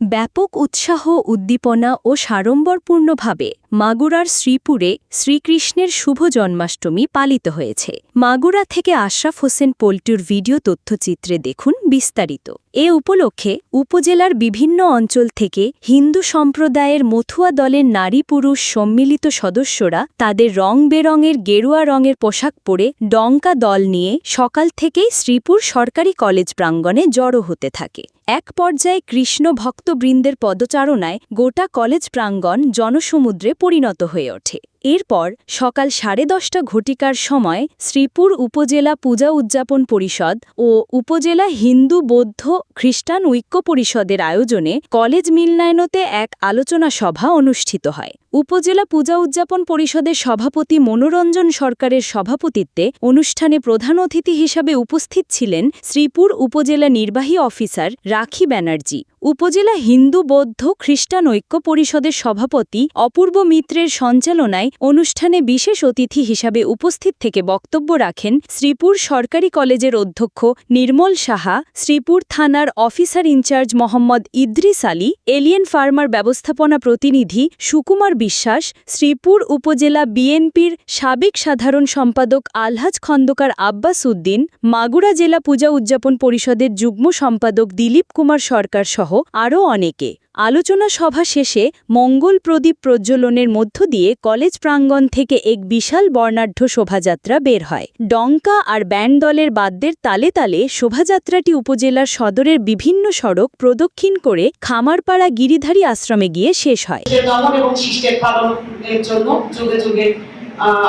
ব্যাপক উৎসাহ উদ্দীপনা ও সাড়ম্বরপূর্ণভাবে মাগুরার শ্রীপুরে শ্রীকৃষ্ণের শুভ জন্মাষ্টমী পালিত হয়েছে। মাগুরা থেকে আশরাফ হোসেন পল্টুর ভিডিও তথ্যচিত্রে দেখুন বিস্তারিত। এ উপলক্ষে উপজেলার বিভিন্ন অঞ্চল থেকে হিন্দু সম্প্রদায়ের মথুয়া দলের নারী পুরুষ সম্মিলিত সদস্যরা তাদের রং বেরঙের গেরুয়া রঙের পোশাক পরে ডঙ্কা দল নিয়ে সকাল থেকেই শ্রীপুর সরকারি কলেজ প্রাঙ্গণে জড়ো হতে থাকে। এক পর্যায়ে কৃষ্ণ ভক্তবৃন্দের পদচারণায় গোটা কলেজ প্রাঙ্গণ জনসমুদ্রে পরিণত হয়ে ওঠে। এরপর সকাল সাড়ে দশটা ঘটিকার সময় শ্রীপুর উপজেলা পূজা উদযাপন পরিষদ ও উপজেলা হিন্দু বৌদ্ধ খ্রিস্টান ঐক্য পরিষদের আয়োজনে কলেজ মিলনায়নতে এক আলোচনা সভা অনুষ্ঠিত হয়। উপজেলা পূজা উদযাপন পরিষদের সভাপতি মনোরঞ্জন সরকারের সভাপতিত্বে অনুষ্ঠানে প্রধান অতিথি হিসাবে উপস্থিত ছিলেন শ্রীপুর উপজেলা নির্বাহী অফিসার রাখি ব্যানার্জি। উপজেলা হিন্দু বৌদ্ধ খ্রিস্টান ঐক্য পরিষদের সভাপতি অপূর্ব মিত্রের সঞ্চালনায় অনুষ্ঠানে বিশেষ অতিথি হিসাবে উপস্থিত থেকে বক্তব্য রাখেন শ্রীপুর সরকারি কলেজের অধ্যক্ষ নির্মল সাহা, শ্রীপুর থানার অফিসার ইনচার্জ মোহাম্মদ ইদ্রিস আলী, এলিয়েন ফার্মার ব্যবস্থাপনা প্রতিনিধি সুকুমার বিশ্বাস, শ্রীপুর উপজেলা বিএনপির সাবেক সাধারণ সম্পাদক আলহাজ খন্দকার আব্বাস উদ্দিন, মাগুরা জেলা পূজা উদযাপন পরিষদের যুগ্ম সম্পাদক দিলীপ কুমার সরকার সহ আরও অনেকে। আলোচনা সভা শেষে মঙ্গল প্রদীপ প্রজ্বলনের মধ্য দিয়ে কলেজ প্রাঙ্গণ থেকে এক বিশাল বর্ণাঢ্য শোভাযাত্রা বের হয়। ডঙ্কা আর ব্যান্ড দলের বাদ্যের তালে তালে শোভাযাত্রাটি উপজেলার সদরের বিভিন্ন সড়ক প্রদক্ষিণ করে খামারপাড়া গিরিধারী আশ্রমে গিয়ে শেষ হয়।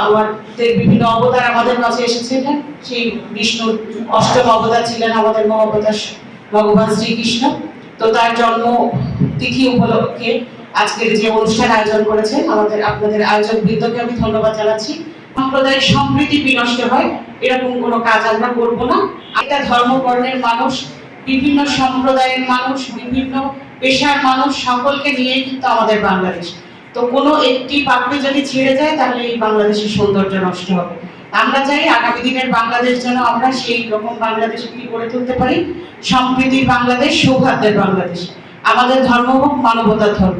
আমাদের বিভিন্ন অবতার আমাদের কাছে এসেছিলেন। সেই বিষ্ণুর অষ্টম অবতার ছিলেন আমাদের মহাবতার ভগবান শ্রীকৃষ্ণ। তো তার জন্ম তিথি উপলক্ষে আজকের যে অনুষ্ঠান আয়োজন করেছেন, আমাদের আপনাদের আয়োজক বৃন্দকে আমি ধন্যবাদ জানাচ্ছি। সম্প্রদায়ের সম্প্রীতি বিনষ্ট হয়, এরকম কোনো কাজ আমরা করব না। এটা ধর্ম বর্ণের মানুষ, বিভিন্ন সম্প্রদায়ের মানুষ, বিভিন্ন পেশার মানুষ, সকলকে নিয়ে কিন্তু আমাদের বাংলাদেশ। তো কোনো একটি পাপড়ি যদি ছেড়ে যায়, তাহলে এই বাংলাদেশের সৌন্দর্য নষ্ট হবে। আমরা চাই আগামী দিনের বাংলাদেশ যেন আমরা সেই রকম বাংলাদেশ কি গড়ে তুলতে পারি। সম্প্রীতির বাংলাদেশ, সৌহার্দ্যের বাংলাদেশ। আমাদের ধর্ম হোক মানবতার ধর্ম